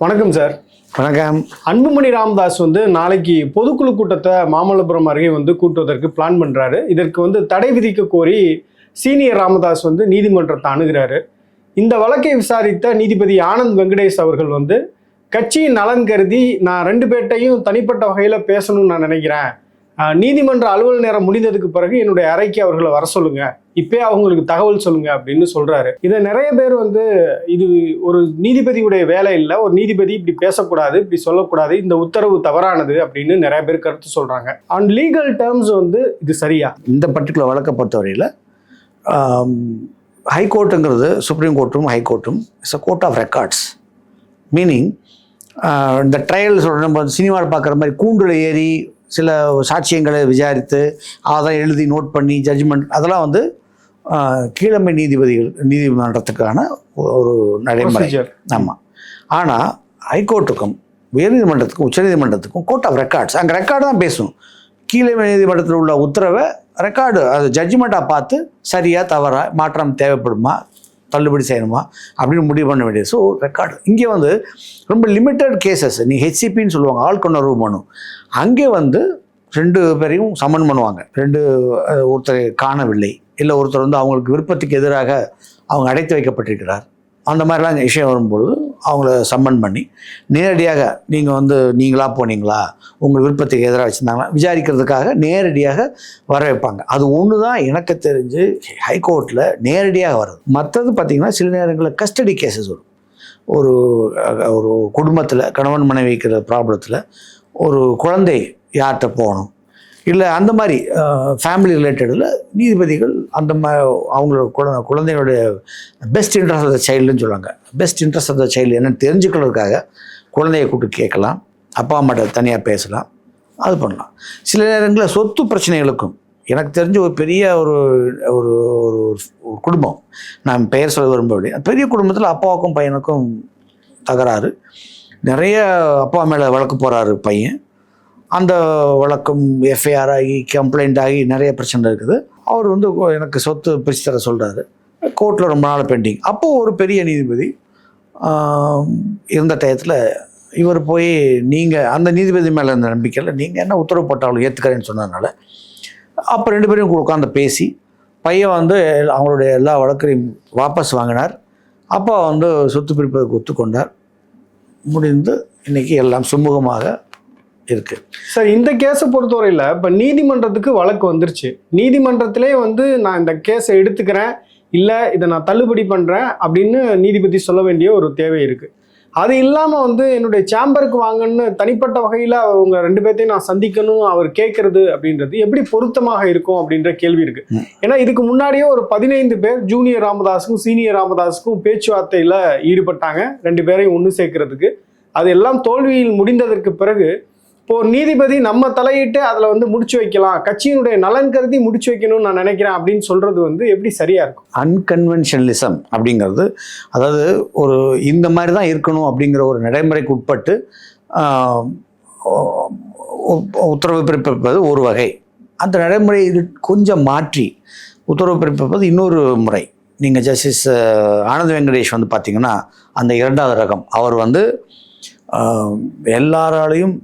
வணக்கம் சார் வணக்கம். அன்புமணி ராமதாஸ் வந்து நாளைக்கு பொதுக்குழு கூட்டத்தை மாமல்லபுரம் அருகே வந்து கூட்டுவதற்கு பிளான் பண்றாரு. இதற்கு வந்து தடை விதிக்க கோரி சீனியர் ராமதாஸ் வந்து நீதிமன்றத்தை அணுகிறாரு. இந்த வழக்கை விசாரித்த நீதிபதி ஆனந்த் வெங்கடேஷ் அவர்கள் வந்து கட்சியின் நலன் கருதி நான் ரெண்டு பேர்ட்டையும் தனிப்பட்ட வகையில் பேசணும்னு நான் நினைக்கிறேன். நீதிமன்ற அலுவல் நேரம் முடிந்ததுக்கு பிறகு என்னுடைய அறைக்கு அவர்களை வர சொல்லுங்க. இப்பே அவங்களுக்கு தகவல் சொல்லுங்க அப்படின்னு சொல்றாரு. இதை நிறைய பேர் வந்து இது ஒரு நீதிபதியுடைய வேலை இல்லை ஒரு நீதிபதி இப்படி பேசக்கூடாது இப்படி சொல்லக்கூடாது இந்த உத்தரவு தவறானது அப்படின்னு நிறைய பேர் கருத்து சொல்றாங்க. அண்ட் லீகல் டேர்ம்ஸ் வந்து இது சரியா? இந்த பர்டிகுலர் வழக்கை பொறுத்தவரையில் ஹைகோர்ட்டுங்கிறது சுப்ரீம் கோர்ட்டும் ஹைகோர்ட்டும் it's a court of records meaning இந்த ட்ரையல் சொல்கிற நம்ம சினிமாவில் பார்க்குற மாதிரி கூண்டில் ஏறி சில சாட்சியங்களை விசாரித்து அதெல்லாம் எழுதி நோட் பண்ணி ஜட்ஜ்மெண்ட் அதெல்லாம் வந்து கீழமை நீதிபதிகள் நீதிமன்றத்துக்கான ஒரு நடைமுறை. ஆமாம் ஆனால் ஹைகோர்ட்டுக்கும் உயர்நீதிமன்றத்துக்கும் உச்சநீதிமன்றத்துக்கும் கோர்ட் ஆஃப் ரெக்கார்ட்ஸ் அங்கே ரெக்கார்டு தான் பேசும். கீழே நீதிமன்றத்தில் உள்ள உத்தரவை ரெக்கார்டு அது ஜட்ஜ்மெண்ட்டாக பார்த்து சரியா தவறா மாற்றம் தேவைப்படுமா தள்ளுபடி செய்யணுமா அப்படின்னு முடிவு பண்ண வேண்டியது. ஸோ ரெக்கார்டு இங்கே வந்து ரொம்ப லிமிட்டட் கேசஸ் நீ ஹெச்சிபின்னு சொல்லுவாங்க ஆள் கொண்டர்வு மனு. அங்கே வந்து ரெண்டு பேரையும் சமன் பண்ணுவாங்க. ரெண்டு ஒருத்தரை காணவில்லை. இல்லை ஒருத்தர் வந்து அவங்களுக்கு விருப்பத்துக்கு எதிராக அவங்க அடைத்து வைக்கப்பட்டிருக்கிறார். அந்த மாதிரிலாம் விஷயம் வரும்பொழுது அவங்கள சம்மன் பண்ணி நேரடியாக நீங்கள் வந்து நீங்களாக போனீங்களா? உங்கள் விருப்பத்துக்கு எதிராக வச்சுருந்தாங்களா? விசாரிக்கிறதுக்காக நேரடியாக வர வைப்பாங்க. அது ஒன்று தான் எனக்கு தெரிஞ்சு ஹைகோர்ட்டில் நேரடியாக வருது மற்றது பார்த்திங்கன்னா சில நேரங்களில் கஸ்டடி கேசஸ் வரும். ஒரு ஒரு குடும்பத்தில் கணவன் மனைவிக்கிற ப்ராப்ளத்தில் ஒரு குழந்தை யார்கிட்ட போகணும்? இல்லை அந்த மாதிரி ஃபேமிலி ரிலேட்டடில் நீதிபதிகள் அந்த மாதிரி அவங்களோட குழந்தை குழந்தைகளுடைய பெஸ்ட் இன்ட்ரெஸ்ட் ஆஃப் த சைல்டுன்னு சொல்லுவாங்க. Best interest of the child என்னன்னு தெரிஞ்சுக்கிறதுக்காக குழந்தைய கூப்பிட்டு கேட்கலாம். அப்பா அம்மாட்ட தனியாக பேசலாம். அது பண்ணலாம். சில நேரங்களில் சொத்து பிரச்சனைகளுக்கும் எனக்கு தெரிஞ்ச ஒரு பெரிய ஒரு ஒரு ஒரு ஒரு குடும்பம் நான் பெயர் சொல்ல விரும்பவில்லை. பெரிய குடும்பத்தில் அப்பாவுக்கும் பையனுக்கும் தகராறு. நிறைய அப்பா மேலே வழக்கு போகிறாரு பையன். அந்த வழக்கம் எஃப்ஐஆர் ஆகி கம்ப்ளைண்ட் ஆகி நிறைய பிரச்சனை இருக்குது. அவர் வந்து எனக்கு சொத்து பிரித்து தர சொல்கிறாரு கோர்ட்டில் ரொம்ப நாள் பெண்டிங் அப்போது ஒரு பெரிய நீதிபதி இருந்த டயத்தில் இவர் போய் நீங்கள் அந்த நீதிபதி மேலே இருந்த நம்பிக்கையில் நீங்கள் என்ன உத்தரவு போட்டாலும் ஏற்றுக்கிறேன்னு சொன்னதுனால அப்போ ரெண்டு பேரும் உட்காந்து பேசி பையன் வந்து அவங்களுடைய எல்லா வழக்கையும் வாபஸ் வாங்கினார். அப்பா வந்து சொத்து பிரிப்பதற்கு ஒத்துக்கொண்டார். முடிந்து இன்னைக்கு எல்லாம் சுமூகமாக இருக்குது சார் இந்த கேஸை பொறுத்தவரையில் இப்போ நீதிமன்றத்துக்கு வழக்கு வந்துருச்சு. நீதிமன்றத்திலே வந்து நான் இந்த கேஸை எடுத்துக்கிறேன் இல்லை இதை நான் தள்ளுபடி பண்ணுறேன் அப்படின்னு நீதிபதி சொல்ல வேண்டிய ஒரு தேவை இருக்குது அது இல்லாமல் வந்து என்னுடைய சேம்பருக்கு வாங்கன்னு தனிப்பட்ட வகையில் அவங்க ரெண்டு பேர்த்தையும் நான் சந்திக்கணும் அவர் கேட்கறது அப்படின்றது எப்படி பொருத்தமாக இருக்கும் அப்படின்ற கேள்வி இருக்கு. ஏன்னா இதுக்கு முன்னாடியே ஒரு பதினைந்து பேர் ஜூனியர் ராமதாஸுக்கும் சீனியர் ராமதாஸுக்கும் பேச்சுவார்த்தையில் ஈடுபட்டாங்க. ரெண்டு பேரையும் ஒன்று சேர்க்கறதுக்கு. அது எல்லாம் தோல்வியில் முடிந்ததற்கு பிறகு இப்போ நீதிபதி நம்ம தலையிட்டு அதில் வந்து முடிச்சு வைக்கலாம். கட்சியினுடைய நலன் கருதி முடிச்சு வைக்கணும்னு நான் நினைக்கிறேன் அப்படின்னு சொல்றது வந்து எப்படி சரியா இருக்கும்? அன்கன்வென்ஷனலிசம் அப்படிங்கிறது அதாவது ஒரு இந்த மாதிரி தான் இருக்கணும் அப்படிங்கிற ஒரு நடைமுறைக்கு உட்பட்டு உத்தரவு பிறப்பிப்பது ஒரு வகை. அந்த நடைமுறை இது கொஞ்சம் மாற்றி உத்தரவு பிறப்பிப்பது இன்னொரு முறை. நீங்கள் ஜஸ்டிஸ் ஆனந்த் வெங்கடேஷ் வந்து பார்த்தீங்கன்னா அந்த இரண்டாவது ரகம். அவர் வந்து எல்லாராலையும்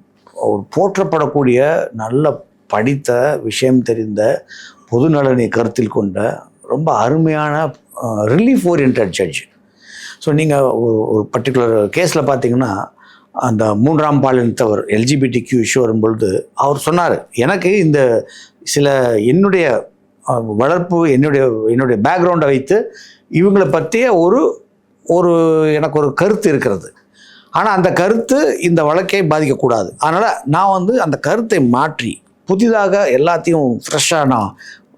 ஒரு போற்றப்படக்கூடிய நல்ல படித்த விஷயம் தெரிந்த பொது நலனை கருத்தில் கொண்ட ரொம்ப அருமையான ரிலீஃப் ஓரியன்ட் ஜட்ஜ் ஸோ நீங்கள் ஒரு பர்டிகுலர் கேஸில் பார்த்தீங்கன்னா அந்த மூன்றாம் பாலினத்தவர் எல்ஜிபிடி கியூ இஷ்யூ வரும்பொழுது அவர் சொன்னார் எனக்கு இந்த சில என்னுடைய வளர்ப்பு என்னுடைய என்னுடைய பேக்ரவுண்டை வைத்து இவங்களை பற்றிய ஒரு ஒரு எனக்கு ஒரு கருத்து இருக்கிறது. ஆனால் அந்த கருத்து இந்த வழக்கை பாதிக்கக்கூடாது. அதனால் நான் வந்து அந்த கருத்தை மாற்றி புதிதாக எல்லாத்தையும் ஃப்ரெஷ்ஷாக நான்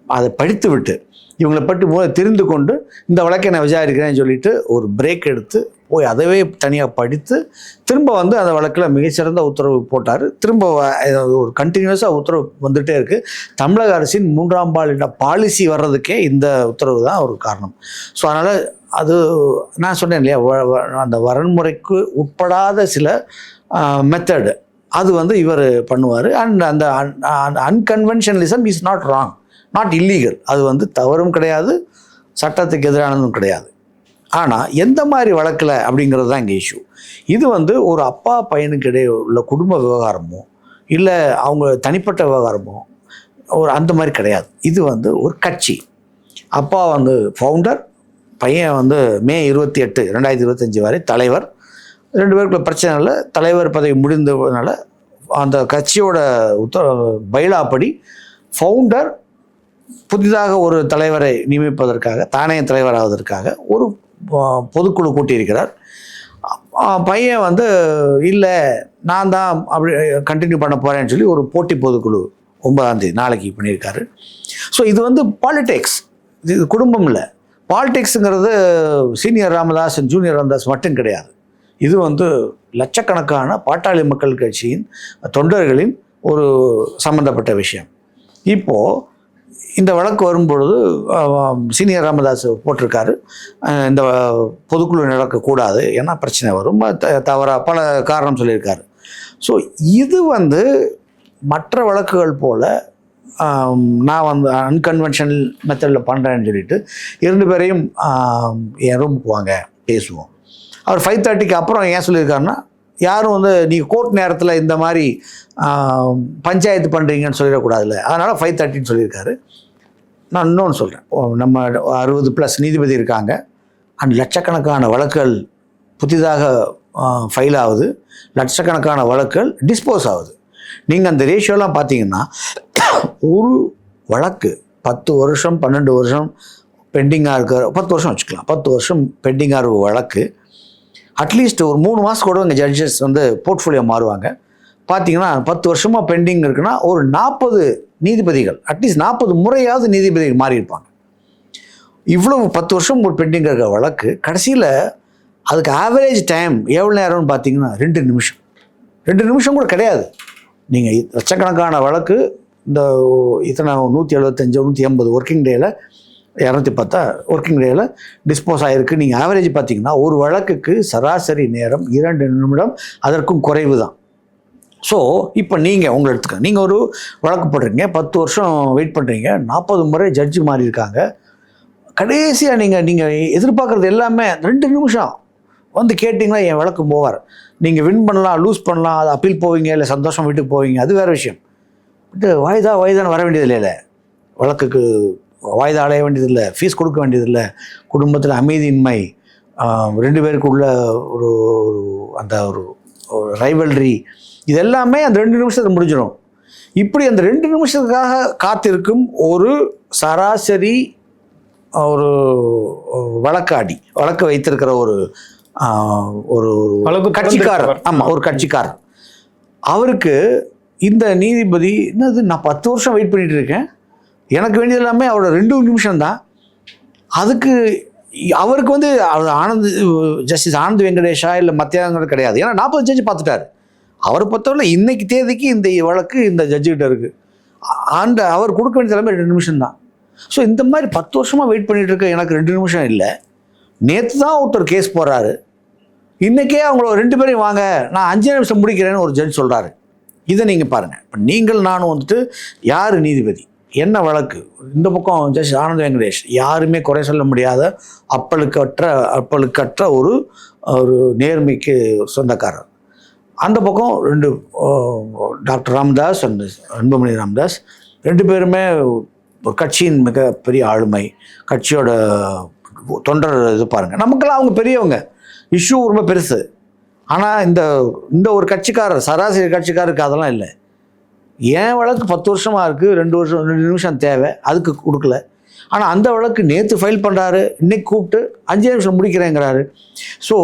அதை படித்து விட்டு இவங்களை பற்றி முதல்ல தெரிந்து கொண்டு இந்த வழக்கை நான் விசாரிக்கிறேன்னு சொல்லிட்டு ஒரு பிரேக் எடுத்து போய் அதவே தனியாக படித்து திரும்ப வந்து அந்த வழக்கில் மிகச்சிறந்த உத்தரவு போட்டார். திரும்ப ஒரு கண்டினியூஸாக உத்தரவு வந்துகிட்டே இருக்குது தமிழக அரசின் மூன்றாம் பாலின பாலிசி வர்றதுக்கே இந்த உத்தரவு தான் ஒரு காரணம். ஸோ அதனால் அது நான் சொன்னேன் இல்லையா வ- வ- அந்த வரன்முறைக்கு உட்படாத சில மெத்தடு அது வந்து இவர் பண்ணுவார். அண்ட் அந்த unconventionalism is not wrong not illegal அது வந்து தவறும் கிடையாது சட்டத்துக்கு எதிரானதும் கிடையாது. ஆனால் எந்த மாதிரி வழக்கில் அப்படிங்கிறது தான் இங்கே இஷ்யூ இது வந்து ஒரு அப்பா பையனுக்கு இடையே உள்ள குடும்ப விவகாரமோ இல்லை அவங்க தனிப்பட்ட விவகாரமோ ஒரு அந்த மாதிரி கிடையாது. இது வந்து ஒரு கட்சி. அப்பா வந்து ஃபவுண்டர் பையன் வந்து மே இருபத்தி எட்டு ரெண்டாயிரத்தி இருபத்தஞ்சி வரை தலைவர். ரெண்டு பேருக்குள்ள பிரச்சனை இல்லை. தலைவர் பதவி முடிந்ததுனால அந்த கட்சியோட உத்தர பைலாப்படி ஃபவுண்டர் புதிதாக ஒரு தலைவரை நியமிப்பதற்காக தானே தலைவராவதற்காக ஒரு பொதுக்குழு கூட்டியிருக்கிறார். பையன் வந்து இல்லை நான் தான் அப்படி கண்டினியூ பண்ண போகிறேன்னு சொல்லி ஒரு போட்டி பொதுக்குழு ஒன்பதாம் தேதி நாளைக்கு பண்ணியிருக்காரு. ஸோ இது வந்து பாலிடிக்ஸ் இது குடும்பம் இல்லை. பாலிடிக்ஸுங்கிறது சீனியர் ராமதாஸ் ஜூனியர் ராமதாஸ் மட்டும் கிடையாது. இது வந்து லட்சக்கணக்கான பாட்டாளி மக்கள் கட்சியின் தொண்டர்களின் ஒரு சம்பந்தப்பட்ட விஷயம். இப்போது இந்த வழக்கு வரும்பொழுது சீனியர் ராமதாஸ் போட்டிருக்காரு. இந்த பொதுக்குழு நடக்கக்கூடாது ஏன்னா பிரச்சனை வரும். தவறாக பல காரணம் சொல்லியிருக்காரு. ஸோ இது வந்து மற்ற வழக்குகள் போல் நான் வந்து அன்கன்வென்ஷனல் மெத்தடில் பண்ணுறேன்னு சொல்லிட்டு இரண்டு பேரையும் என் ரூமுக்கு வாங்க பேசுவோம். அவர் ஃபைவ் தேர்ட்டிக்கு அப்புறம் ஏன் சொல்லியிருக்காருன்னா யாரும் வந்து நீங்கள் கோர்ட் நேரத்தில் இந்த மாதிரி பஞ்சாயத்து பண்ணுறீங்கன்னு சொல்லிடக்கூடாதுல்ல. அதனால் ஃபைவ் தேர்ட்டின்னு சொல்லியிருக்காரு. நான் இன்னொன்று சொல்கிறேன் நம்ம அறுபது ப்ளஸ் நீதிபதி இருக்காங்க. அண்ட் லட்சக்கணக்கான வழக்குகள் புதிதாக ஃபைல் ஆகுது. லட்சக்கணக்கான வழக்குகள் டிஸ்போஸ் ஆகுது. நீங்கள் அந்த ரேஷியோலாம் பார்த்தீங்கன்னா ஒரு வழக்கு பத்து வருஷம் பன்னெண்டு வருஷம் பெண்டிங்காக இருக்கிற பத்து வருஷம் வச்சுக்கலாம். பத்து வருஷம் பெண்டிங்காக இருக்க வழக்கு அட்லீஸ்ட் ஒரு மூணு மாதம் கூட இங்கே ஜட்ஜஸ் வந்து போர்ட்ஃபோலியோ மாறுவாங்க. பார்த்தீங்கன்னா பத்து வருஷமாக பெண்டிங் இருக்குன்னா ஒரு நாற்பது நீதிபதிகள் அட்லீஸ்ட் நாற்பது முறையாவது நீதிபதிகள் மாறியிருப்பாங்க. இவ்வளவு பத்து வருஷம் ஒரு பெண்டிங் இருக்கிற வழக்கு கடைசியில் அதுக்கு ஆவரேஜ் டைம் எவ்வளோ நேரம்னு பார்த்தீங்கன்னா ரெண்டு நிமிஷம். ரெண்டு நிமிஷம் கூட கிடையாது. நீங்கள் லட்சக்கணக்கான வழக்கு இந்த இத்தனை நூற்றி எழுபத்தஞ்சு நூற்றி எண்பது ஒர்க்கிங் டேயில் இரநூத்தி பத்தா ஒர்க்கிங் டேயில் டிஸ்போஸ் ஆகிருக்கு நீங்கள் ஆவரேஜ் பார்த்தீங்கன்னா ஒரு வழக்குக்கு சராசரி நேரம் இரண்டு நிமிடம் அதற்கும் குறைவு தான் ஸோ இப்போ நீங்கள் உங்களை எடுத்துக்க நீங்கள் ஒரு வழக்கு போடுறீங்க பத்து வருஷம் வெயிட் பண்ணுறீங்க நாற்பது முறை ஜட்ஜு மாறி இருக்காங்க. கடைசியாக நீங்கள் நீங்கள் எதிர்பார்க்குறது எல்லாமே ரெண்டு நிமிஷம் வந்து கேட்டிங்கன்னா என் வழக்கு போவார். நீங்கள் வின் பண்ணலாம் லூஸ் பண்ணலாம் அது அப்பீல் போவீங்க இல்லை சந்தோஷம் வீட்டுக்கு போவீங்க அது வேறு விஷயம். பட்டு வாய்தா வாய்தான்னு வர வேண்டியது வழக்குக்கு வாய்தா அடைய வேண்டியதில்லை ஃபீஸ் கொடுக்க வேண்டியதில்லை. குடும்பத்தில் அமைதியின்மை ரெண்டு பேருக்குள்ள ஒரு ஒரு அந்த ஒரு ரைவல்ரி இது எல்லாமே அந்த ரெண்டு நிமிஷத்தில் முடிஞ்சிடும். இப்படி அந்த ரெண்டு நிமிஷத்துக்காக காத்திருக்கும் ஒரு சராசரி ஒரு வழக்காடி வழக்கு வைத்திருக்கிற ஒரு ஒரு கட்சிக்காரர். ஆமாம் ஒரு கட்சிக்காரர். அவருக்கு இந்த நீதிபதி என்னது நான் பத்து வருஷம் வெயிட் பண்ணிட்டு இருக்கேன். எனக்கு வேண்டியது எல்லாமே அவரோட ரெண்டு நிமிஷம் தான் அதுக்கு அவருக்கு வந்து ஆனந்த் ஜஸ்டிஸ் ஆனந்த் வெங்கடேஷா இல்லை மத்தியானங்கள் கிடையாது. ஏன்னா நாற்பது ஜட்ஜி பார்த்துட்டாரு. அவரை பொறுத்தவரை இன்னைக்கு தேதிக்கு இந்த வழக்கு இந்த ஜட்ஜுக்கிட்ட இருக்குது அந்த அவர் கொடுக்க வேண்டிய தலைமை ரெண்டு நிமிஷம் தான். ஸோ இந்த மாதிரி பத்து வருஷமாக வெயிட் பண்ணிட்டு இருக்க எனக்கு ரெண்டு நிமிஷம் இல்லை. நேற்று தான் ஒருத்தர் கேஸ் போடுறாரு இன்றைக்கே அவங்கள ரெண்டு பேரையும் வாங்க நான் அஞ்சு நிமிஷம் முடிக்கிறேன்னு ஒரு ஜட்ஜ் சொல்கிறாரு இதை நீங்கள் பாருங்கள் இப்போ நீங்கள் நானும் வந்துட்டு யார் நீதிபதி? என்ன வழக்கு? இந்த பக்கம் ஜஸ்ட் ஆனந்த் வெங்கடேஷ். யாருமே குறை சொல்ல முடியாத அப்பழுக்கற்ற அப்பழுக்கற்ற ஒரு ஒரு நேர்மைக்கு சொந்தக்காரர். அந்த பக்கம் ரெண்டு டாக்டர் ராமதாஸ் அண்ட் அன்புமணி ராமதாஸ். ரெண்டு பேருமே ஒரு கட்சியின் மிகப்பெரிய ஆளுமை. கட்சியோட தொண்டர் இது பாருங்கள் நமக்கெல்லாம் அவங்க பெரியவங்க. இஷ்யூ ரொம்ப பெருசு. ஆனால் இந்த இந்த ஒரு கட்சிக்காரர் சராசரி கட்சிக்காரருக்கு அதெல்லாம் இல்லை. ஏன் வழக்கு பத்து வருஷமாக இருக்குது ரெண்டு வருஷம் ரெண்டு நிமிஷம் தேவை அதுக்கு கொடுக்கல. ஆனால் அந்த வழக்கு நேற்று ஃபைல் பண்ணுறாரு இன்னைக்கு கூப்பிட்டு அஞ்சு நிமிஷம் முடிக்கிறேங்கிறாரு. ஸோ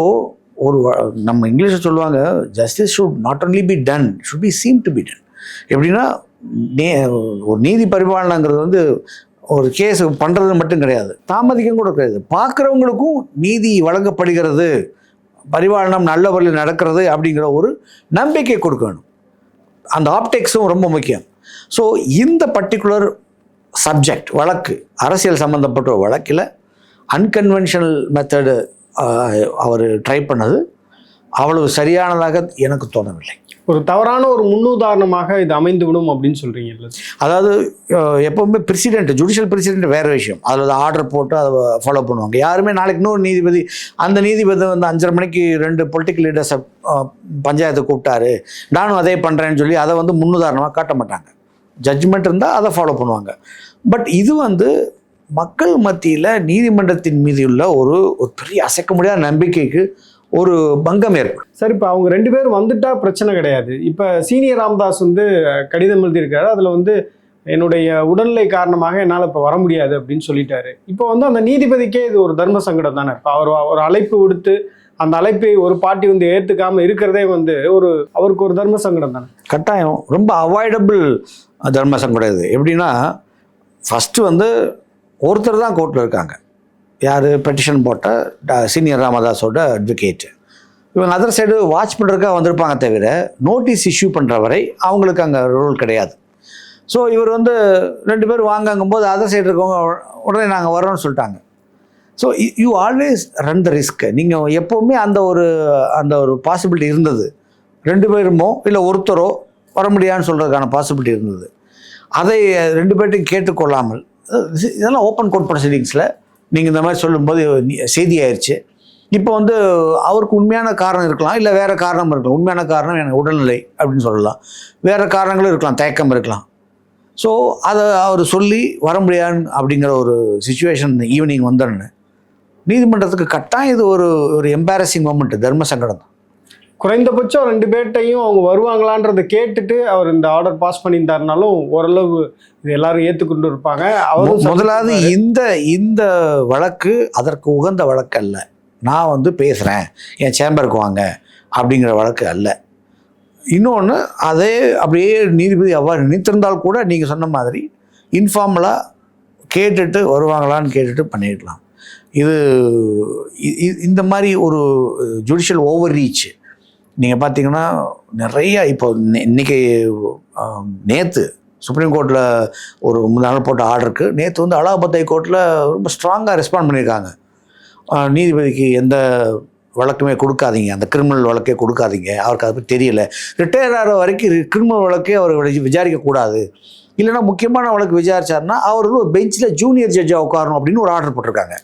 ஒரு வ- நம்ம இங்கிலீஷில் சொல்லுவாங்க justice should not only be done should be seen to be done எப்படின்னா நே ஒரு நீதி பரிபாலனைங்கிறது வந்து ஒரு கேஸ் பண்ணுறது மட்டும் கிடையாது. தாமதிக்கம் கூட கிடையாது. பார்க்குறவங்களுக்கும் நீதி வழங்கப்படுகிறது. பரிபாலனம் நல்ல வழியில் நடக்கிறது அப்படிங்கிற ஒரு நம்பிக்கை கொடுக்கணும் அந்த ஆப்டெக்ஸும் ரொம்ப முக்கியம். ஸோ இந்த பர்டிகுலர் சப்ஜெக்ட் வழக்கு அரசியல் சம்மந்தப்பட்ட வழக்கில் அன்கன்வென்ஷனல் மெத்தடு அவர் ட்ரை பண்ணது. அவ்வளவு சரியானதாக எனக்கு தோணவில்லை. ஒரு தவறான ஒரு முன்னுதாரணமாக இது அமைந்து விடும் அப்படின்னு சொல்றீங்கல்ல அதாவது எப்பவுமே பிரசிடென்ட் ஜுடிஷியல் பிரசிடென்ட் வேற விஷயம். அதில் ஆர்டர் போட்டு அதை ஃபாலோ பண்ணுவாங்க. யாருமே நாளைக்கு இன்னொரு நீதிபதி அந்த நீதிபதி வந்து அஞ்சரை மணிக்கு ரெண்டு பொலிட்டிக்கல் லீடர்ஸை பஞ்சாயத்தை கூப்பிட்டாரு. நானும் அதே பண்ணுறேன்னு சொல்லி அதை வந்து முன்னுதாரணமாக காட்ட மாட்டாங்க. ஜட்ஜ்மெண்ட் இருந்தால் அதை ஃபாலோ பண்ணுவாங்க. பட் இது வந்து மக்கள் மத்தியில் நீதிமன்றத்தின் மீது உள்ள ஒரு ஒரு பெரிய அசைக்க முடியாத நம்பிக்கைக்கு ஒரு பங்கம் ஏற்படும். சார் இப்போ அவங்க ரெண்டு பேரும் வந்துட்டா பிரச்சனை கிடையாது. இப்போ சீனியர் ராமதாஸ் வந்து கடிதம் எழுதியிருக்காரு. அதில் வந்து என்னுடைய உடல்நிலை காரணமாக என்னால் இப்போ வர முடியாது அப்படின்னு சொல்லிட்டாரு. இப்போ வந்து அந்த நீதிபதிக்கே இது ஒரு தர்ம சங்கடம் தானே? இப்போ அவர் ஒரு அழைப்பு விடுத்து அந்த அழைப்பை ஒரு பார்ட்டி வந்து ஏற்றுக்காம இருக்கிறதே வந்து ஒரு அவருக்கு ஒரு தர்ம சங்கடம் தானே? கட்டாயம். ரொம்ப அவாய்டபிள் தர்ம சங்கடம் இது. எப்படின்னா ஃபஸ்ட்டு வந்து ஒருத்தர் தான் கோர்ட்டில் இருக்காங்க. யார்? பெட்டிஷன் போட்ட சீனியர் ராமதாஸோட அட்வொகேட் இவங்க அதர் சைடு வாட்ச் பண்ணுறதுக்காக வந்திருப்பாங்க தவிர நோட்டீஸ் இஷ்யூ பண்ணுற வரை அவங்களுக்கு அங்கே ரூல் கிடையாது. ஸோ இவர் வந்து ரெண்டு பேர் வாங்கங்கும்போது அதர் சைடு இருக்கவங்க உடனே நாங்கள் வரோம்னு சொல்லிட்டாங்க. So you always run the risk நீங்கள் எப்போவுமே அந்த ஒரு அந்த ஒரு பாசிபிலிட்டி இருந்தது. ரெண்டு பேருமோ இல்லை ஒருத்தரோ வர முடியாதுன்னு சொல்கிறதுக்கான பாசிபிலிட்டி இருந்தது. அதை ரெண்டு பேர்ட்டையும் கேட்டுக்கொள்ளாமல் இதெல்லாம் ஓப்பன் கோர்ட் ப்ரொசீடிங்ஸில் நீங்கள் இந்த மாதிரி சொல்லும்போது செய்தி ஆயிடுச்சு இப்போ வந்து அவருக்கு உண்மையான காரணம் இருக்கலாம் இல்லை வேறு காரணம் இருக்கலாம். உண்மையான காரணம் எனக்கு உடல்நிலை அப்படின்னு சொல்லலாம். வேறு காரணங்களும் இருக்கலாம் தயக்கம் இருக்கலாம். ஸோ அதை அவர் சொல்லி வர முடியாது அப்படிங்கிற ஒரு சுச்சுவேஷன் ஈவினிங் வந்தோன்னு நீதிமன்றத்துக்கு கட்டாயம் இது ஒரு ஒரு எம்பாரசிங் மூமெண்ட் தர்ம சங்கடம் தான். குறைந்தபட்சம் ரெண்டு பேர்ட்டையும் அவங்க வருவாங்களான்றதை கேட்டுட்டு அவர் இந்த ஆர்டர் பாஸ் பண்ணியிருந்தாருனாலும் ஓரளவு இது எல்லாரும் ஏற்றுக்கொண்டு இருப்பாங்க. அவரும் முதலாவது. இந்த இந்த வழக்கு அதற்கு உகந்த வழக்கு அல்ல. நான் வந்து பேசுகிறேன் என் சேம்பருக்கு வாங்க அப்படிங்கிற வழக்கு அல்ல. இன்னொன்று அதே அப்படியே நீதிபதி அவ்வாறு நினைத்திருந்தால் கூட நீங்கள் சொன்ன மாதிரி இன்ஃபார்மலாக கேட்டுட்டு வருவாங்களான்னு கேட்டுட்டு பண்ணிடலாம் இது இந்த மாதிரி ஒரு ஜுடிஷியல் ஓவர் ரீச் நீங்கள் பார்த்தீங்கன்னா நிறையா இப்போ இன்னைக்கு நேற்று சுப்ரீம் கோர்ட்டில் ஒரு மூணு நாள் போட்ட ஆர்டருக்கு நேற்று வந்து அலகாபாத் ஹைகோர்ட்டில் ரொம்ப ஸ்ட்ராங்காக ரெஸ்பாண்ட் பண்ணியிருக்காங்க நீதிபதிக்கு எந்த வழக்குமே கொடுக்காதீங்க. அந்த கிரிமினல் வழக்கே கொடுக்காதீங்க. அவருக்கு அதை பற்றி தெரியல. ரிட்டையர் ஆகிற வரைக்கும் கிரிமினல் வழக்கே அவர் விசாரிக்கக்கூடாது இல்லைன்னா முக்கியமான வழக்கு விசாரிச்சாருன்னா அவர் வந்து ஒரு பெஞ்சில் ஜூனியர் ஜட்ஜாக உட்காரணும் அப்படின்னு ஒரு ஆர்டர் போட்டிருக்காங்க.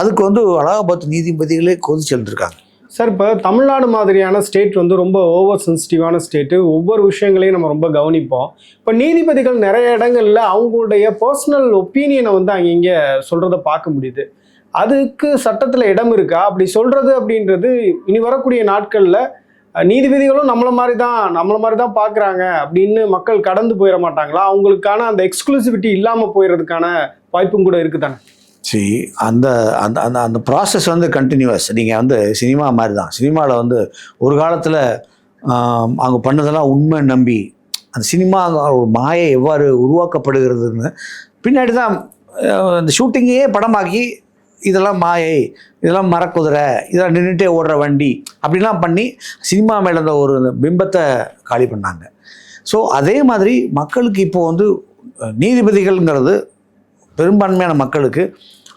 அதுக்கு வந்து அலகாபாத் நீதிபதிகளே கொதிச்சு எழுந்திருக்காங்க. சார் இப்போ தமிழ்நாடு மாதிரியான ஸ்டேட் வந்து ரொம்ப ஓவர் சென்சிட்டிவான ஸ்டேட்டு. ஒவ்வொரு விஷயங்களையும் நம்ம ரொம்ப கவனிப்போம். இப்போ நீதிபதிகள் நிறைய இடங்கள்ல அவங்களுடைய பர்சனல் ஒப்பீனியனை வந்து அங்கங்கே சொல்கிறத பார்க்க முடியுது. அதுக்கு சட்டத்தில் இடம் இருக்கா? அப்படி சொல்கிறது அப்படின்றது இனி வரக்கூடிய நாட்களில் நீதிபதிகளும் நம்மளை மாதிரி தான் நம்மளை மாதிரி தான் பார்க்குறாங்க அப்படின்னு மக்கள் கடந்து போயிட மாட்டாங்களா? அவங்களுக்கான அந்த எக்ஸ்க்ளூசிவிட்டி இல்லாமல் போயிடுறதுக்கான வாய்ப்பும் கூட இருக்குதானே? சரி அந்த அந்த அந்த அந்த ப்ராசஸ் வந்து கண்டினியூவஸ் நீங்கள் வந்து சினிமா மாதிரி தான் சினிமாவில் வந்து ஒரு காலத்தில் அவங்க பண்ணதெல்லாம் உண்மை நம்பி. அந்த சினிமா ஒரு மாயை எவ்வாறு உருவாக்கப்படுகிறதுன்னு பின்னாடி தான் அந்த ஷூட்டிங்கையே படமாக்கி இதெல்லாம் மாயை இதெல்லாம் மரக்குதிரை இதெல்லாம் நின்றுட்டே ஓடுற வண்டி அப்படிலாம் பண்ணி சினிமா மேலே இருந்த ஒரு பிம்பத்தை காலி பண்ணாங்க. ஸோ அதே மாதிரி மக்களுக்கு இப்போது வந்து நீதிபதிகள்ங்கிறது பெரும்பான்மையான மக்களுக்கு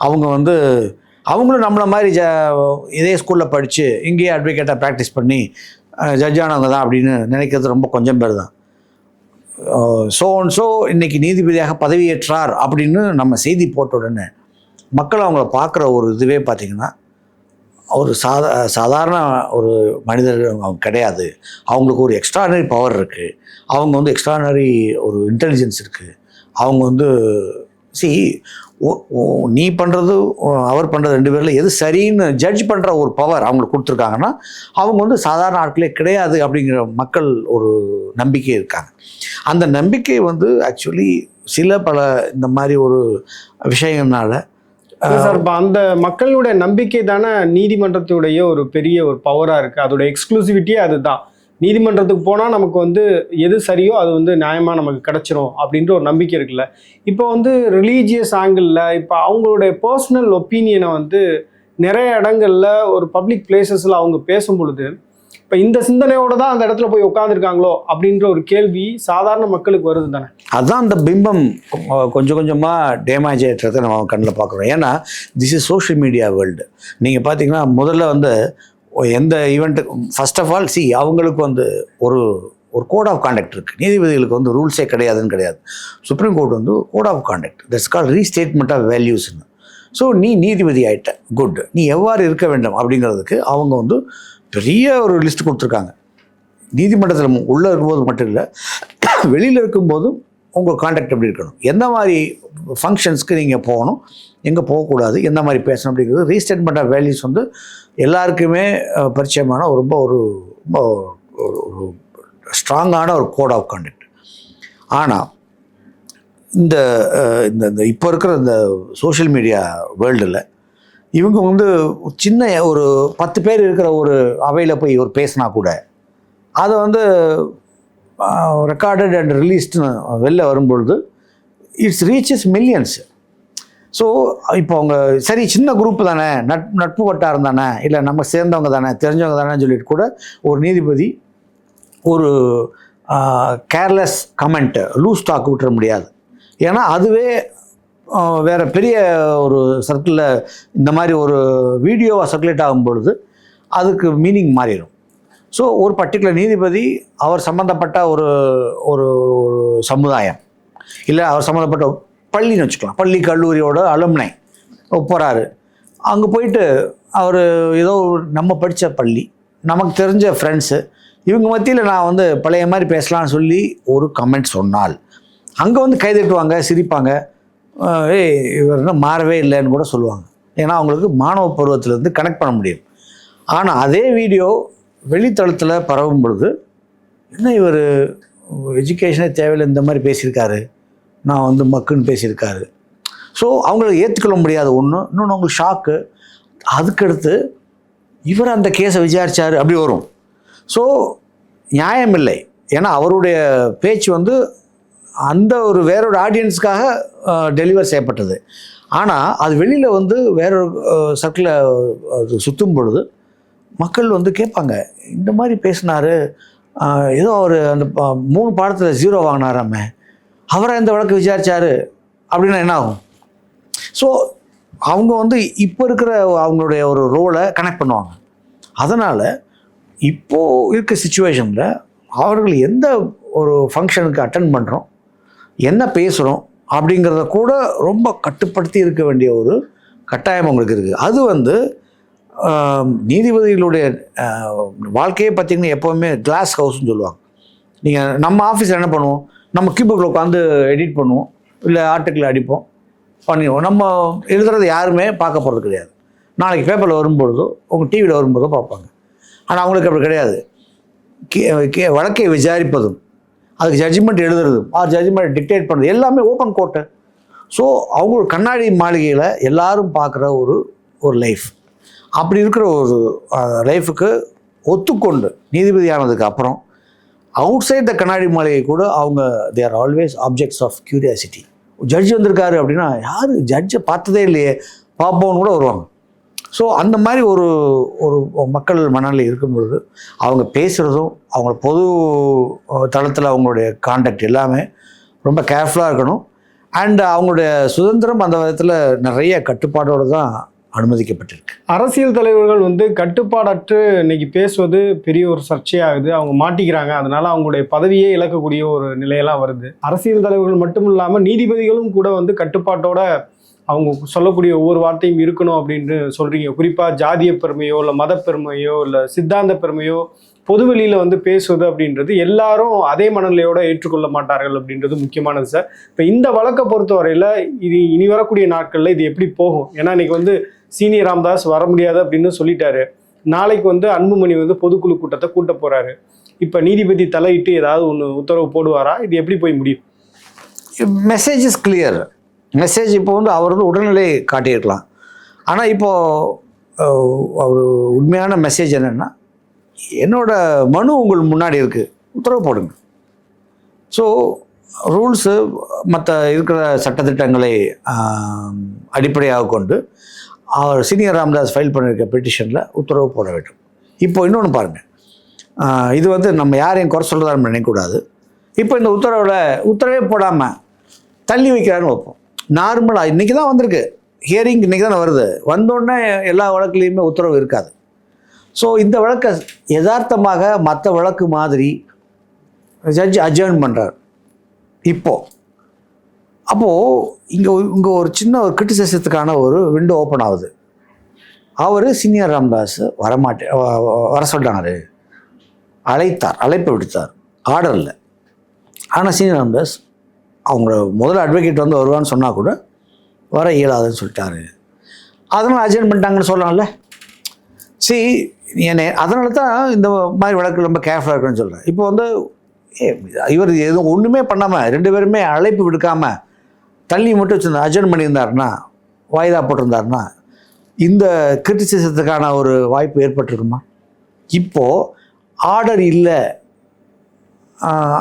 அவங்க வந்து அவங்களும் நம்மளை மாதிரி ஜ இதே ஸ்கூலில் படித்து இங்கேயே அட்வொகேட்டாக ப்ராக்டிஸ் பண்ணி ஜட்ஜ் ஆனவங்க தான் அப்படின்னு நினைக்கிறது ரொம்ப கொஞ்சம் பேர் தான். ஸோ அண்ட் ஸோ இன்னைக்கு நீதிபதியாக பதவியேற்றார் அப்படின்னு நம்ம செய்தி போட்ட உடனே மக்கள் அவங்கள பார்க்குற ஒரு இதுவே பார்த்திங்கன்னா ஒரு சாதா சாதாரண ஒரு மனிதர் அவங்க கிடையாது. அவங்களுக்கு ஒரு எக்ஸ்ட்ரானரி பவர் இருக்குது அவங்க வந்து எக்ஸ்ட்ரானரி ஒரு இன்டெலிஜென்ஸ் இருக்குது அவங்க வந்து சி நீ பண்ணுறது அவர் பண்ணுறது ரெண்டு பேரில் எது சரின்னு ஜட்ஜ் பண்ணுற ஒரு பவர் அவங்களுக்கு கொடுத்துருக்காங்கன்னா அவங்க வந்து சாதாரண ஆட்களே கிடையாது அப்படிங்கிற மக்கள் ஒரு நம்பிக்கை இருக்காங்க. அந்த நம்பிக்கை வந்து ஆக்சுவலி சில பல இந்த மாதிரி ஒரு இல்ல சார் இப்போ அந்த மக்களுடைய நம்பிக்கை தானே நீதிமன்றத்துடைய ஒரு பெரிய ஒரு பவராக இருக்குது அதோட எக்ஸ்க்ளூசிவிட்டியே அதுதான். நீதிமன்றத்துக்கு போனால் நமக்கு வந்து எது சரியோ அது வந்து நியாயமாக நமக்கு கிடைச்சிரும் அப்படின்ற ஒரு நம்பிக்கை இருக்குல்ல. இப்போ வந்து ரிலீஜியஸ் ஆங்கிளில் இப்போ அவங்களுடைய பர்சனல் ஒப்பீனியனை வந்து நிறைய இடங்களில் ஒரு பப்ளிக் பிளேசஸில் அவங்க பேசும் பொழுது இப்போ இந்த சிந்தனையோடு தான் அந்த இடத்துல போய் உட்காந்துருக்காங்களோ அப்படின்ற ஒரு கேள்வி சாதாரண மக்களுக்கு வருது தானே. அதுதான் அந்த பிம்பம் கொஞ்சம் கொஞ்சமாக டேமேஜ் ஆகிட்டதை நம்ம கண்ணில் பார்க்குறோம். ஏன்னா this is social media world நீங்கள் பார்த்தீங்கன்னா முதல்ல வந்து எந்த ஈவெண்ட்டு ஃபர்ஸ்ட் ஆஃப் ஆல் சி அவங்களுக்கு வந்து ஒரு ஒரு கோட் ஆஃப் கான்டக்ட் இருக்குது நீதிபதிகளுக்கு வந்து ரூல்ஸே கிடையாதுன்னு கிடையாது. சுப்ரீம் கோர்ட் வந்து code of conduct that's call restatement of வேல்யூஸ்னு so நீ நீதிபதி ஆகிட்ட குட் நீ எவ்வாறு இருக்க வேண்டும் அப்படிங்கிறதுக்கு அவங்க வந்து பெரிய ஒரு லிஸ்ட் கொடுத்துருக்காங்க. நீதிமன்றத்தில் உள்ளே இருக்கும்போது மட்டும் இல்லை வெளியில் இருக்கும்போதும் உங்கள் கான்டாக்ட் எப்படி இருக்கணும்? எந்த மாதிரி ஃபங்க்ஷன்ஸ்க்கு நீங்கள் போகணும்? எங்கே போகக்கூடாது எந்த மாதிரி பேசணும் அப்படிங்கிறது ரீஸ்டேட்மெண்ட் ஆஃப் வேல்யூஸ் வந்து எல்லாருக்குமே பரிச்சயமான ஒரு ரொம்ப ஒரு ரொம்ப ஒரு ஸ்ட்ராங்கான ஒரு கோட் ஆஃப் கண்டக்ட் ஆனால் இந்த இந்த இந்த இப்போ இருக்கிற இந்த சோஷியல் மீடியா வேர்ல்டில் இவங்க வந்து சின்ன ஒரு பத்து பேர் இருக்கிற ஒரு அவையில் போய் ஒரு பேசினா கூட அதை வந்து ரெக்கார்டட் அண்ட் ரிலீஸ்டுன்னு வெளில வரும்பொழுது இட்ஸ் ரீச்சஸ் மில்லியன்ஸ் ஸோ இப்போ அவங்க சரி சின்ன குரூப் தானே நட் நட்பு வட்டாரம் தானே இல்லை நம்ம சேர்ந்தவங்க தானே தெரிஞ்சவங்க தானே சொல்லிட்டு கூட ஒரு நீதிபதி ஒரு கேர்லெஸ் கமெண்ட்டு லூஸ் டாக் விட்டுற முடியாது. ஏன்னா அதுவே வேறு பெரிய ஒரு சர்க்கிளில் இந்த மாதிரி ஒரு வீடியோவாக சர்க்குலேட் ஆகும் பொழுது அதுக்கு மீனிங் மாறிடும். ஸோ ஒரு பர்டிகுலர் நீதிபதி அவர் சம்மந்தப்பட்ட ஒரு ஒரு ஒரு சமுதாயம் இல்லை அவர் சம்மந்தப்பட்ட பள்ளின்னு வச்சுக்கலாம். பள்ளி கல்லூரியோட அலும்னை போகிறாரு அங்கே போயிட்டு அவர் ஏதோ நம்ம படித்த பள்ளி நமக்கு தெரிஞ்ச ஃப்ரெண்ட்ஸு இவங்க மத்தியில் நான் வந்து பழைய மாதிரி பேசலாம்னு சொல்லி ஒரு கமெண்ட் சொன்னால் அங்கே வந்து கைதட்டுவாங்க சிரிப்பாங்க. ஏய் இவர் இன்னும் மாறவே இல்லைன்னு கூட சொல்லுவாங்க. ஏன்னா அவங்களுக்கு மாணவ பருவத்திலேருந்து கனெக்ட் பண்ண முடியும். ஆனால் அதே வீடியோ வெளித்தளத்தில் பரவும் பொழுது என்ன இவர் எஜுகேஷனே தேவையில்லை இந்த மாதிரி பேசியிருக்காரு? நான் வந்து மக்குன்னு பேசியிருக்காரு. ஸோ அவங்கள ஏற்றுக்கொள்ள முடியாத ஒன்று இன்னொன்று அவங்களுக்கு ஷாக்கு அதுக்கடுத்து இவர் அந்த கேஸை விசாரித்தார் அப்படி வரும். ஸோ நியாயம் இல்லை ஏன்னா அவருடைய பேச்சு வந்து அந்த ஒரு வேறொரு ஆடியன்ஸ்க்காக டெலிவர் செய்யப்பட்டது. ஆனால் அது வெளியில் வந்து வேறொரு சர்க்கிளில் அது சுற்றும் பொழுது மக்கள் வந்து கேட்பாங்க இந்த மாதிரி பேசினார். ஏதோ அவர் அந்த ப- மூணு பாடத்தில் ஜீரோ வாங்கினாராமே. அவரை இந்த வழக்கு விசாரிச்சாரு அப்படின்னா என்ன ஆகும்? ஸோ அவங்க வந்து இப்போ இருக்கிற அவங்களுடைய ஒரு ரோலை கனெக்ட் பண்ணுவாங்க. அதனால் இப்போது இருக்க சுச்சுவேஷனில் அவர்கள் எந்த ஒரு ஃபங்க்ஷனுக்கு அட்டன் பண்ணுறோம் என்ன பேசுகிறோம் அப்படிங்கிறத கூட ரொம்ப கட்டுப்படுத்தி இருக்க வேண்டிய ஒரு கட்டாயம் உங்களுக்கு இருக்குது அது வந்து நீதிபதிகளுடைய வாழ்க்கையே பார்த்திங்கன்னா எப்போவுமே கிளாஸ் ஹவுஸ்னு சொல்லுவாங்க. நீங்கள் நம்ம ஆஃபீஸில் என்ன பண்ணுவோம்? நம்ம கீபோர்டில் உட்காந்து எடிட் பண்ணுவோம். இல்லை ஆர்டிக்கிள் அடிப்போம். பண்ணிடுவோம். நம்ம எழுதுறது யாருமே பார்க்க போகிறது கிடையாது. நாளைக்கு பேப்பரில் வரும்பொழுதோ உங்கள் டிவியில் வரும்போதோ பார்ப்பாங்க. ஆனால் அவங்களுக்கு அப்படி கிடையாது. கே- வழக்கை விசாரிப்பதும் அதுக்கு ஜட்ஜ்மெண்ட் எழுதுறதும் ஆர் ஜட்ஜ்மெண்ட் டிக்டேட் பண்ணுறது எல்லாமே ஓப்பன் கோர்ட்டு ஸோ அவங்க கண்ணாடி மாளிகையில் எல்லாரும் பார்க்குற ஒரு ஒரு லைஃப் அப்படி இருக்கிற ஒரு லைஃபுக்கு ஒத்துக்கொண்டு நீதிபதி ஆனதுக்கு அப்புறம் அவுட் சைட் த கண்ணாடி மாளிகை கூட அவங்க they are always objects of curiosity judge வந்திருக்காரு அப்படின்னா யார் ஜட்ஜை பார்த்ததே இல்லையே பார்ப்போம்னு கூட வருவாங்க ஸோ அந்த மாதிரி ஒரு ஒரு மக்கள் மனநிலை இருக்கும் பொழுது அவங்க பேசுகிறதும் அவங்க பொது தளத்தில் அவங்களுடைய காண்டக்ட் எல்லாமே ரொம்ப கேர்ஃபுல்லாக இருக்கணும் அண்ட் அவங்களுடைய சுதந்திரம் அந்த விதத்தில் நிறைய கட்டுப்பாடோடு தான் அனுமதிக்கப்பட்டிருக்கு. அரசியல் தலைவர்கள் வந்து கட்டுப்பாடற்று இன்னைக்கு பேசுவது பெரிய ஒரு சர்ச்சையாகுது. அவங்க மாட்டிக்கிறாங்க. அதனால அவங்களுடைய பதவியே இழக்கக்கூடிய ஒரு நிலையெல்லாம் வருது. அரசியல் தலைவர்கள் மட்டும் இல்லாமல் நீதிபதிகளும் கூட வந்து கட்டுப்பாட்டோட அவங்க சொல்லக்கூடிய ஒவ்வொரு வார்த்தையும் இருக்கணும் அப்படின்னு சொல்றீங்க. குறிப்பாக ஜாதிய பெருமையோ இல்லை மத பெருமையோ இல்லை சித்தாந்த பெருமையோ பொதுவெளியில் வந்து பேசுவது அப்படின்றது எல்லாரும் அதே மனநிலையோட ஏற்றுக்கொள்ள மாட்டார்கள் அப்படின்றது முக்கியமானது சார். இப்போ இந்த வழக்கை பொறுத்தவரையில் இது இனி வரக்கூடிய நாட்களில் இது எப்படி போகும்? ஏன்னா இன்னைக்கு வந்து சீனி ராம்தாஸ் வர முடியாது அப்படின்னு சொல்லிட்டாரு. நாளைக்கு வந்து அன்புமணி வந்து பொதுக்குழு கூட்டத்தை கூட்ட போறாரு. இப்ப நீதிபதி தலையிட்டு ஏதாவது ஒன்று உத்தரவு போடுவாரா? இது எப்படி போய் முடியும்? மெசேஜ் இஸ் கிளியர் மெசேஜ் இப்போ வந்து அவர் வந்து உடல்நிலை காட்டியிருக்கலாம். ஆனால் இப்போது அவர் உண்மையான மெசேஜ் என்னென்னா என்னோட மனு உங்கள் முன்னாடி இருக்குது உத்தரவு போடுங்க. ஸோ ரூல்ஸு மற்ற இருக்கிற சட்டத்திட்டங்களை அடிப்படையாக கொண்டு அவர் சீனியர் ராமதாஸ் ஃபைல் பண்ணியிருக்க பெட்டிஷனில் உத்தரவு போட வேண்டும். இப்போ இன்னொன்று பாருங்கள் இது வந்து நம்ம யாரையும் குறை சொல்கிறதா நம்ம நினைக்கக்கூடாது. இப்போ இந்த உத்தரவில் உத்தரவே போடாமல் தள்ளி வைக்கிறான்னு வைப்போம். நார்மலாக இன்றைக்கி தான் வந்திருக்கு. ஹியரிங் இன்றைக்கி தானே வருது. வந்தோடனே எல்லா வழக்குலேயுமே உத்தரவு இருக்காது. ஸோ இந்த வழக்கை யதார்த்தமாக மற்ற வழக்கு மாதிரி ஜட்ஜ் அட்ஜர்ன் பண்ணுறார் இப்போது அப்போது இங்கே இங்கே ஒரு சின்ன ஒரு கிரிட்டிசிசத்துக்கான ஒரு விண்டோ ஓப்பன் ஆகுது. அவர் சீனியர் ராம்தாஸ் வரமாட்டே வர சொல்கிறாரு அழைத்தார். அழைப்பு விடுத்தார். ஆர்டரில் ஆனால் சீனியர் ராம்தாஸ் அவங்க முதல்ல அட்வொகேட் வந்து வருவான்னு சொன்னால் கூட வர இயலாதுன்னு சொல்லிட்டாரு. அதனால் அட்ஜென்ட் பண்ணிட்டாங்கன்னு சொல்லலாம்ல? சரி என்னை அதனால தான் இந்த மாதிரி வழக்கு ரொம்ப கேர்ஃபுல்லாக இருக்குன்னு சொல்கிறேன் இப்போ வந்து ஏ, இவர் எதுவும் ஒன்றுமே பண்ணாமல் ரெண்டு பேருமே அழைப்பு விடுக்காமல் தள்ளி மட்டும் வச்சு அட்ஜென்ட் பண்ணியிருந்தாருன்னா வாய்தா போட்டிருந்தாருன்னா இந்த கிரிட்டிசிசத்துக்கான ஒரு வாய்ப்பு ஏற்பட்டிருக்குமா? இப்போது ஆர்டர் இல்லை.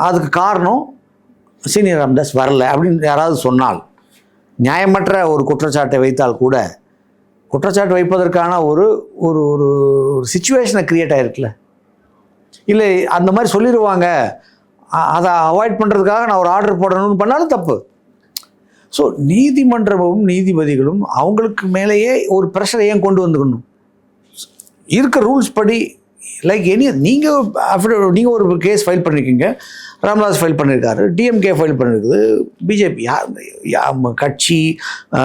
அதுக்கு காரணம் சீனியர் ராம்தாஸ் வரல அப்படின்னு யாராவது சொன்னால் நியாயமற்ற ஒரு குற்றச்சாட்டை வைத்தால் கூட குற்றச்சாட்டு வைப்பதற்கான ஒரு ஒரு ஒரு சுச்சுவேஷனை க்ரியேட் ஆகிருக்குல்ல இல்லை அந்த மாதிரி சொல்லிடுவாங்க அதை அவாய்ட் பண்ணுறதுக்காக நான் ஒரு ஆர்டர் போடணும்னு பண்ணாலும் தப்பு. ஸோ நீதிமன்றமும் நீதிபதிகளும் அவங்களுக்கு மேலேயே ஒரு ப்ரெஷரை ஏன் கொண்டு வந்துக்கணும்? இருக்க ரூல்ஸ் படி லைக் எனி நீங்கள் அஃபிட நீங்கள் ஒரு கேஸ் ஃபைல் பண்ணியிருக்கீங்க ராமதாஸ் ஃபைல் பண்ணியிருக்காரு டிஎம்கே ஃபைல் பண்ணியிருக்குது பிஜேபி யா கட்சி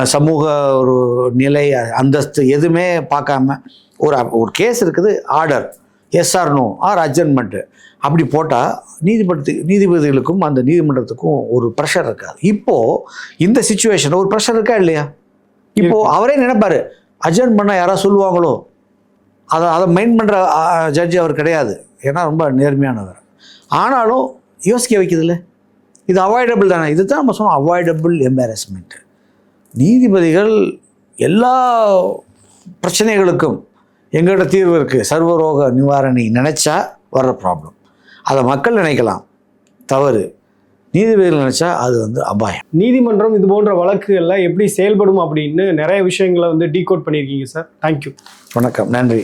சமூக ஒரு நிலை அந்தஸ்து எதுவுமே பார்க்காம ஒரு ஒரு கேஸ் இருக்குது. ஆர்டர் எஸ்ஆர்னோ ஆர் அட்ஜன்மெண்ட்டு அப்படி போட்டால் நீதிபதி நீதிபதிகளுக்கும் அந்த நீதிமன்றத்துக்கும் ஒரு ப்ரெஷர் இருக்காது. இப்போது இந்த சுச்சுவேஷன் ஒரு ப்ரெஷர் இருக்கா இல்லையா? இப்போது அவரே நினைப்பாரு அட்ஜர்ன் பண்ணால் யாராவது சொல்லுவாங்களோ? அதை அதை மைண்ட் பண்ணுற ஜட்ஜி அவர் கிடையாது. ஏன்னா ரொம்ப நேர்மையானவர். ஆனாலும் யோசிக்க வைக்குதுல்ல. இது அவாய்டபிள் தானே? இது தான் நம்ம சொன்னோம் அவாய்டபிள் எம்பாரஸ்மெண்ட் நீதிபதிகள் எல்லா பிரச்சனைகளுக்கும் எங்கள்கிட்ட தீர்வு இருக்குது சர்வரோக நிவாரணி நினச்சா வர்ற ப்ராப்ளம் அதை மக்கள் நினைக்கலாம். தவறு. நீதிபதிகள் நினச்சா அது வந்து அபாயம். நீதிமன்றம் இது போன்ற வழக்குகள்ல எப்படி செயல்படும் அப்படின்னு நிறைய விஷயங்களை வந்து டீகோட் பண்ணியிருக்கீங்க சார் தேங்க்யூ வணக்கம். நன்றி.